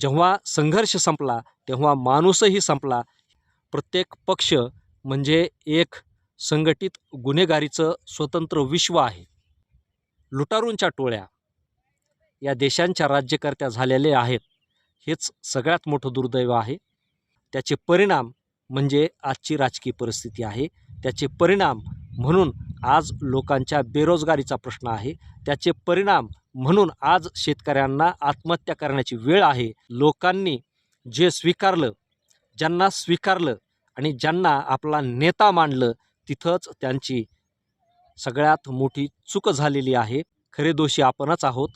जेव्हा संघर्ष संपला तेव्हा माणूसही संपला. प्रत्येक पक्ष म्हणजे एक संघटित गुन्हेगारीचं स्वतंत्र विश्व आहे. लुटारूंच्या टोळ्या या देशांच्या राज्यकर्त्या झालेले आहेत हेच सगळ्यात मोठं दुर्दैव आहे. त्याचे परिणाम म्हणजे आजची राजकीय परिस्थिती आहे. त्याचे परिणाम म्हणून आज लोकांच्या बेरोजगारीचा प्रश्न आहे. त्याचे परिणाम म्हणून आज शेतकऱ्यांना आत्महत्या करण्याची वेळ आहे. लोकांनी जे स्वीकारलं ज्यांना स्वीकारलं आणि ज्यांना आपला नेता मानलं तिथंच त्यांची सगळ्यात मोठी चूक झालेली आहे. खरे दोषी आपणच आहोत.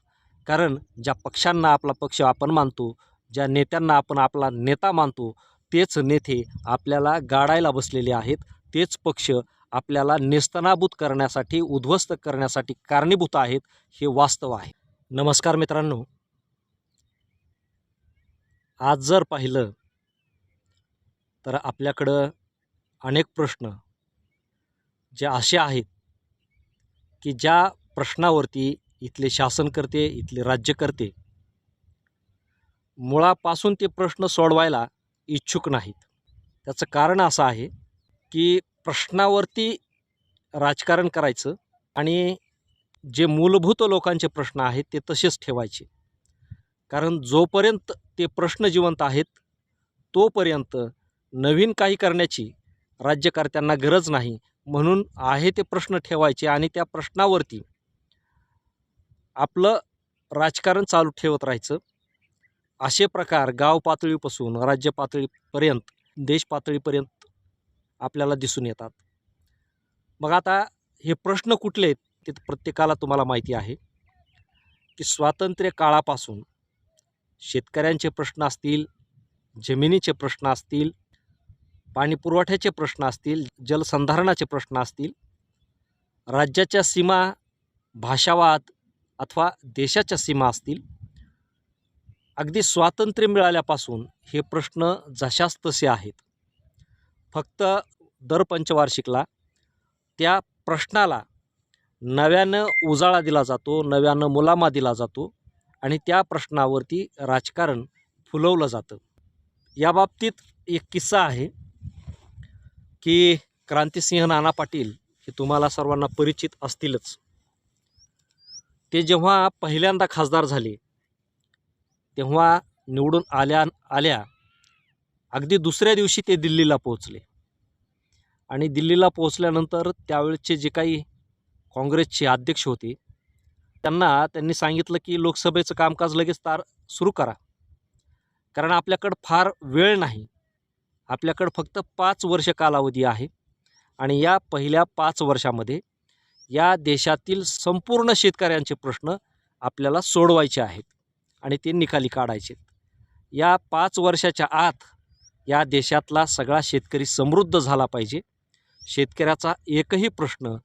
कारण ज्या पक्षांना आपला पक्ष आपण मानतो ज्या नेत्यांना आपण आपला नेता मानतो तेच नेते आपल्याला गाडायला बसलेले आहेत. तेच पक्ष आपल्याला नेस्तनाबूत करण्यासाठी उद्ध्वस्त करण्यासाठी कारणीभूत आहेत हे वास्तव आहे. नमस्कार मित्रांनो. आज जर पाहिलं तर आपल्याकडं अनेक प्रश्न जे असे आहेत की ज्या प्रश्नावरती इथले शासनकर्ते इथले राज्यकर्ते मुळापासून ते प्रश्न सोडवायला इच्छुक नाहीत. त्याचं कारण असं आहे की प्रश्नावरती राजकारण करायचं आणि जे मूलभूत लोकांचे प्रश्न आहेत ते तसेच ठेवायचे. कारण जोपर्यंत ते प्रश्न जिवंत आहेत तोपर्यंत नवीन काही करण्याची राज्यकर्त्यांना गरज नाही. म्हणून आहे ते प्रश्न ठेवायचे आणि त्या प्रश्नावरती आपलं राजकारण चालू ठेवत राहायचं. असे प्रकार गाव पातळीपासून राज्य पातळीपर्यंत देश पातळीपर्यंत आपल्याला दिसून येतात. मग आता हे प्रश्न कुठले आहेत ते प्रत्येकाला तुम्हाला माहिती आहे की स्वातंत्र्य काळापासून शेतकऱ्यांचे प्रश्न असतील जमिनीचे प्रश्न असतील पाणीपुरवठ्याचे प्रश्न असतील जलसंधारणाचे प्रश्न असतील राज्याच्या सीमा भाषावाद अथवा देशाच्या सीमा असतील अगदी स्वातंत्र्य मिळाल्यापासून हे प्रश्न जशास तसे आहेत. फक्त दर पंचवार्षिकला त्या प्रश्नाला नव्यानं उजाळा दिला जातो नव्यानं मुलामा दिला जातो आणि त्या प्रश्नावरती राजकारण फुलवलं जातं. याबाबतीत एक किस्सा आहे की क्रांतिसिंह नाना पाटील हे तुम्हाला सर्वांना परिचित असतीलच. ते जेव्हा पहिल्यांदा खासदार झाले तेव्हा निवडून आल्या आल्या अगदी दुसऱ्या दिवशी ते दिल्लीला पोहोचले. आणि दिल्लीला पोहोचल्यानंतर त्यावेळेचे जे काही काँग्रेसचे अध्यक्ष होते त्यांना त्यांनी सांगितलं की लोकसभेचं कामकाज लगेच तार सुरू करा. कारण आपल्याकडं फार वेळ नाही. आपल्याकडं फक्त पाच वर्ष कालावधी आहे. आणि या पहिल्या पाच वर्षामध्ये या देशातील संपूर्ण शेतकऱ्यांचे प्रश्न आपल्याला सोडवायचे आहेत आणि ते निकाली काढायचे या पाच वर्षाच्या आत या देशातला सगळा शेतकरी समृद्ध झाला पाहिजे. शेतकऱ्याचा एकही प्रश्न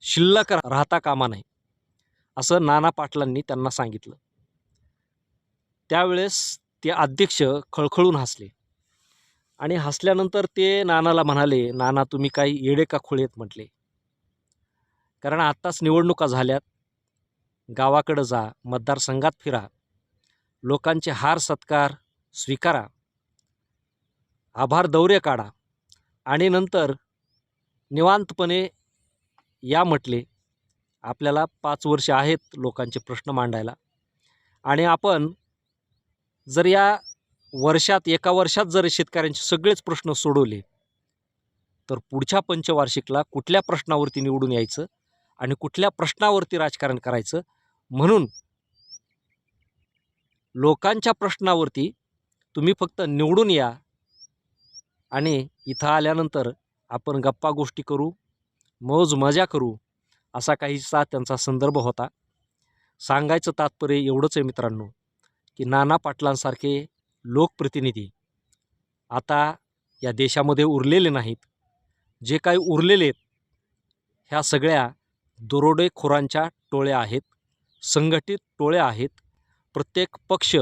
शिल्लक राहता कामा नाही असं नाना पाटलांनी त्यांना सांगितलं. त्यावेळेस ते अध्यक्ष खळखळून हसले आणि हसल्यानंतर ते नानाला म्हणाले नाना तुम्ही काही येडे का खोळेत म्हटले. कारण आत्ताच निवडणुका झाल्यात. गावाकडं जा मतदारसंघात फिरा. लोकांचे हार सत्कार स्वीकारा. आभार दौरे काढा. आणि नंतर निवांतपणे या म्हटले. आपल्याला पाच वर्ष आहेत लोकांचे प्रश्न मांडायला. आणि आपण जर या वर्षात एका वर्षात जर शेतकऱ्यांचे सगळेच प्रश्न सोडवले तर पुढच्या पंचवार्षिकला कुठल्या प्रश्नावरती निवडून यायचं आणि कुठल्या प्रश्नावरती राजकारण करायचं? म्हणून लोकांच्या प्रश्नावरती तुम्ही फक्त निवडून या आणि इथं आल्यानंतर आपण गप्पा गोष्टी करू मौज मजा करू असा काहीसा त्यांचा संदर्भ होता. सांगायचं तात्पर्य एवढंच आहे मित्रांनो की नाना पाटलांसारखे लोकप्रतिनिधी आता या देशामध्ये उरलेले नाहीत. जे काही उरलेले आहेत ह्या सगळ्या दरोडेखोरांच्या टोळ्या आहेत संघटित टोळ्या आहेत. प्रत्येक पक्ष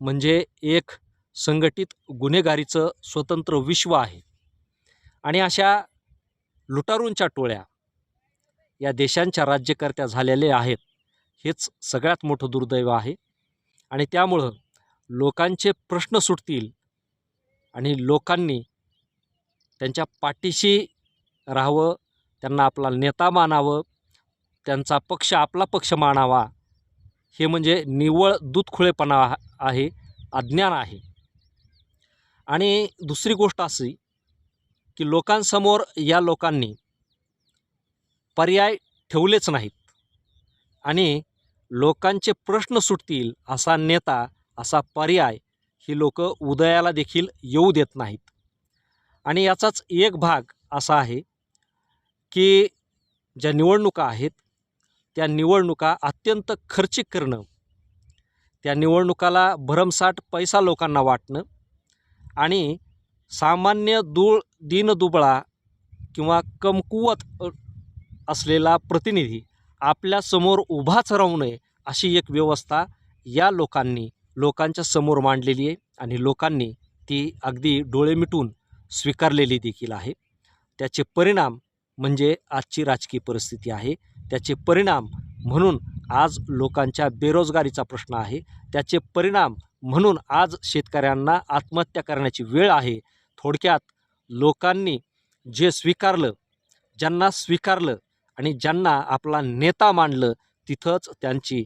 म्हणजे एक संघटित गुन्हेगारीचं स्वतंत्र विश्व आहे. आणि अशा लुटारूंच्या टोळ्या या देशांच्या राज्यकर्त्या झालेल्या आहेत हेच सगळ्यात मोठं दुर्दैव आहे. आणि त्यामुळं लोकांचे प्रश्न सुटतील आणि लोकांनी त्यांच्या पाठीशी राहावं त्यांना आपला नेता मानावं त्यांचा पक्ष आपला पक्ष मानावा हे म्हणजे निव्वळ दूधखुळेपणा आहे अज्ञान आहे. आणि दुसरी गोष्ट अशी की लोकांसमोर या लोकांनी पर्याय ठेवलेच नाहीत. आणि लोकांचे प्रश्न सुटतील असा नेता असा पर्याय ही लोक उदयाला देखील येऊ देत नाहीत. आणि याचाच एक भाग असा आहे की ज्या निवडणुका आहेत त्या निवडणुका अत्यंत खर्चिक करणं त्या निवडणुकाला भरमसाठ पैसा लोकांना वाटणं आणि सामान्य दूळ दीनदुबळा किंवा कमकुवत असलेला प्रतिनिधी आपल्यासमोर उभाच राहू नये अशी एक व्यवस्था या लोकांनी लोकांच्या समोर मांडलेली आहे आणि लोकांनी ती अगदी डोळे मिटून स्वीकारलेली देखील आहे. त्याचे परिणाम म्हणजे आजची राजकीय परिस्थिती आहे. त्याचे परिणाम म्हणून आज लोकांच्या बेरोजगारीचा प्रश्न आहे. त्याचे परिणाम म्हणून आज शेतकऱ्यांना आत्महत्या करण्याची वेळ आहे. थोडक्यात लोकांनी जे स्वीकारलं ज्यांना स्वीकारलं आणि ज्यांना आपला नेता मानलं तिथंच त्यांची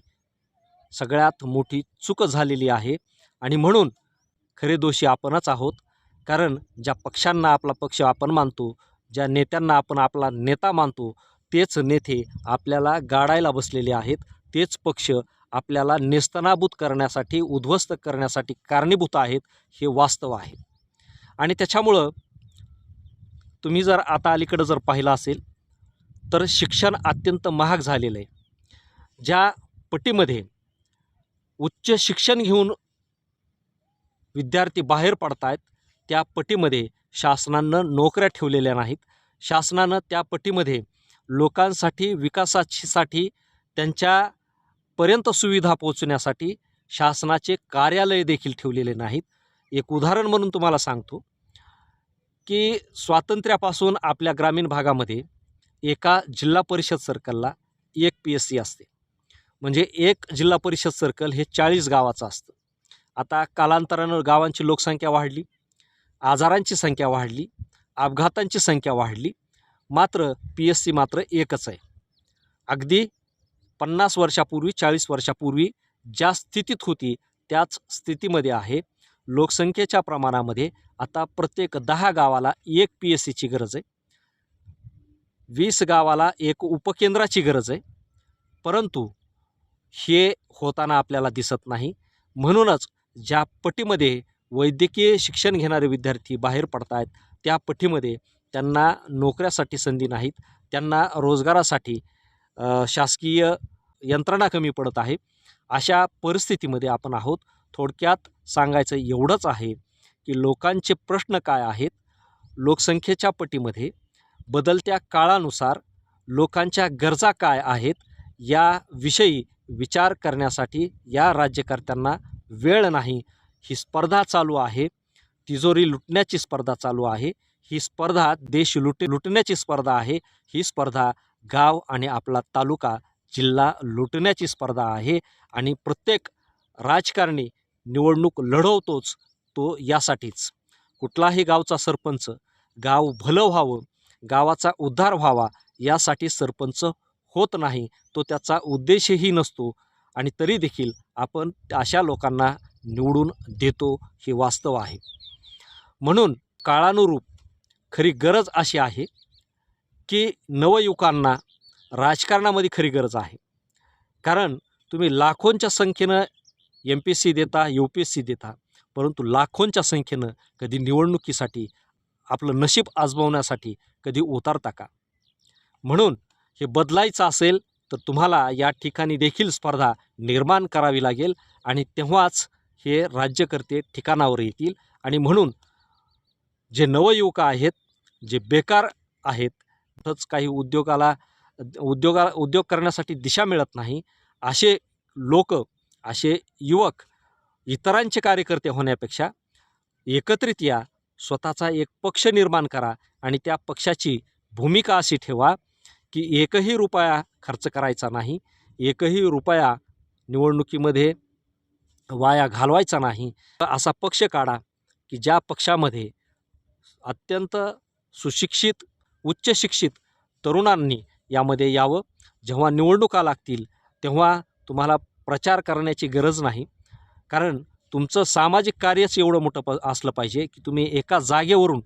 सगळ्यात मोठी चूक झालेली आहे. आणि म्हणून खरे दोषी आपणच आहोत. कारण ज्या पक्षांना आपला पक्ष आपण मानतो ज्या नेत्यांना आपण आपला नेता मानतो तेच नेते आपल्याला गाडायला बसलेले आहेत. तेच पक्ष आपल्याला नेस्तनाभूत करण्यासाठी उद्ध्वस्त करण्यासाठी कारणीभूत आहेत हे वास्तव आहे. आणि त्याच्यामुळं तुम्ही जर आता अलीकडं जर पाहिलं असेल तर शिक्षण अत्यंत महाग झालेलं आहे. ज्या पटीमध्ये उच्च शिक्षण घेऊन विद्यार्थी बाहेर पडत आहेत त्या पटीमध्ये शासनानं नोकऱ्या ठेवलेल्या नाहीत. शासनानं त्या पटीमध्ये लोकांसाठी विकासासाठी त्यांच्यापर्यंत सुविधा पोचण्यासाठी शासनाचे कार्यालय देखील ठेवलेले नाहीत. एक उदाहरण म्हणून तुम्हाला सांगतो की स्वातंत्र्यापासून आपल्या ग्रामीण भागामध्ये एका जिल्हा परिषद सर्कलला एक पी एस सी असते. म्हणजे एक जिल्हा परिषद सर्कल हे चाळीस गावाचं असतं. आता कालांतरानं गावांची लोकसंख्या वाढली आजारांची संख्या वाढली अपघातांची संख्या वाढली मात्र पी एस सी मात्र एकच आहे. अगदी पन्नास वर्षापूर्वी चाळीस वर्षापूर्वी ज्या स्थितीत होती त्याच स्थितीमध्ये आहे लोकसंख्येच्या प्रमाणामध्ये आता प्रत्येक दहा गावाला एक पी एस सीची गरज आहे. वीस गावाला एक उपकेंद्राची गरज आहे. परंतु हे होताना आपल्याला दिसत नाही. म्हणूनच ज्या पटीमध्ये वैद्यकीय शिक्षण घेणारे विद्यार्थी बाहेर पडत आहेत त्या पटीमध्ये त्यांना नोकऱ्यासाठी संधी नाहीत. त्यांना रोजगारासाठी शासकीय यंत्रणा कमी पडत आहे. अशा परिस्थितीमध्ये आपण आहोत. थोडक्यात सांगायचं एवढंच आहे की लोकांचे प्रश्न काय आहेत? लोकसंख्येच्या पटीमध्ये बदलत्या काळानुसार लोकांच्या गरजा काय आहेत? याविषयी विचार करण्यासाठी या राज्यकर्त्यांना वेळ नाही. ही स्पर्धा चालू आहे. तिजोरी लुटण्याची स्पर्धा चालू आहे. ही स्पर्धा देश लुट लुटण्याची स्पर्धा आहे. ही स्पर्धा गाव आणि आपला तालुका जिल्हा लुटण्याची स्पर्धा आहे. आणि प्रत्येक राजकारणी निवडणूक लढवतोच तो यासाठीच. कुठलाही गावचा सरपंच गाव भलं व्हावं गावाचा उद्धार व्हावा यासाठी सरपंच होत नाही तो त्याचा उद्देशही नसतो आणि तरी देखील आपण अशा लोकांना निवडून देतो हे वास्तव आहे. म्हणून काळानुरूप खरी गरज अशी आहे की नवयुवकांना राजकारणामध्ये खरी गरज आहे. कारण तुम्ही लाखोंच्या संख्येनं एम पी एस सी देता यू पी एस सी देता. परंतु लाखोंच्या संख्येनं कधी निवडणुकीसाठी आपलं नशीब आजमावण्यासाठी कधी उतारता का? म्हणून हे बदलायचं असेल तर तुम्हाला या ठिकाणी देखील स्पर्धा निर्माण करावी लागेल आणि तेव्हाच हे राज्यकर्ते ठिकाणावर येतील. आणि म्हणून जे नवयुवक आहेत जे बेकार आहेत तच काही उद्योगाला उद्योगा उद्योग करण्यासाठी दिशा मिळत नाही असे लोक असे युवक इतरांचे कार्यकर्ते होण्यापेक्षा एकत्रित या स्वतःचा एक पक्ष निर्माण करा आणि त्या पक्षाची भूमिका अशी ठेवा की एकही रुपया खर्च करायचा नाही एकही रुपया निवडणुकीमध्ये वाया घालवायचा नाही. असा पक्ष काढा की ज्या पक्षामध्ये अत्यंत सुशिक्षित उच्च शिक्षित तरुणांनी यामध्ये यावं. जेव्हा निवडणुका लागतील तेव्हा तुम्हाला प्रचार करण्याची गरज नाही. कारण तुमचं सामाजिक कार्यच एवढं मोठं प असलं पाहिजे की तुम्ही एका जागेवरून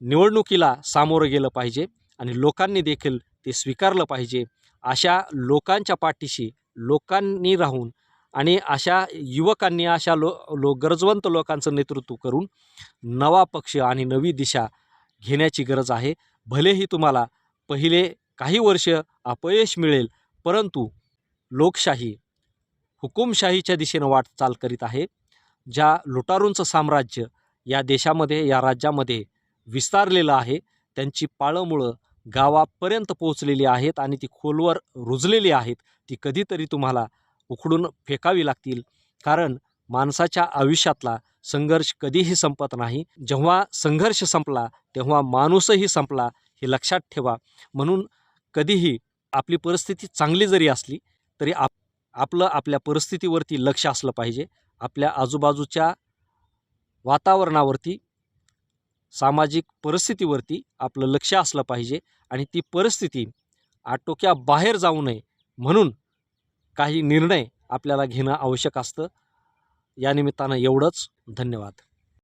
निवडणुकीला सामोरं गेलं पाहिजे आणि लोकांनी देखील ते स्वीकारलं पाहिजे. अशा लोकांच्या पाठीशी लोकांनी राहून आणि अशा युवकांनी अशा लो लो गरजवंत लोकांचं नेतृत्व करून नवा पक्ष आणि नवी दिशा घेण्याची गरज आहे. भलेही तुम्हाला पहिले काही वर्ष अपयश मिळेल परंतु लोकशाही हुकुमशाहीच्या दिशेनं वाटचाल करीत आहे ज्या लुटारूंचं साम्राज्य या देशामध्ये या राज्यामध्ये विस्तारलेलं आहे. त्यांची पाळंमुळं गावापर्यंत पोहोचलेली आहेत आणि ती खोलवर रुजलेली आहेत. ती कधीतरी तुम्हाला उखडून फेकावी लागतील. कारण माणसाच्या आयुष्यातला संघर्ष कधीही संपत नाही. जेव्हा संघर्ष संपला तेव्हा माणूसही संपला हे लक्षात ठेवा. म्हणून कधीही आपली परिस्थिती चांगली जरी असली तरी आप आपलं आपल्या परिस्थितीवरती लक्ष असलं पाहिजे. आपल्या आजूबाजूच्या वातावरणावरती सामाजिक परिस्थितीवरती आपलं लक्ष असलं पाहिजे आणि ती परिस्थिती आटोक्याबाहेर जाऊ नये म्हणून काही निर्णय आपल्याला घेणं आवश्यक असतं. या निमित्तानं एवढंच. धन्यवाद.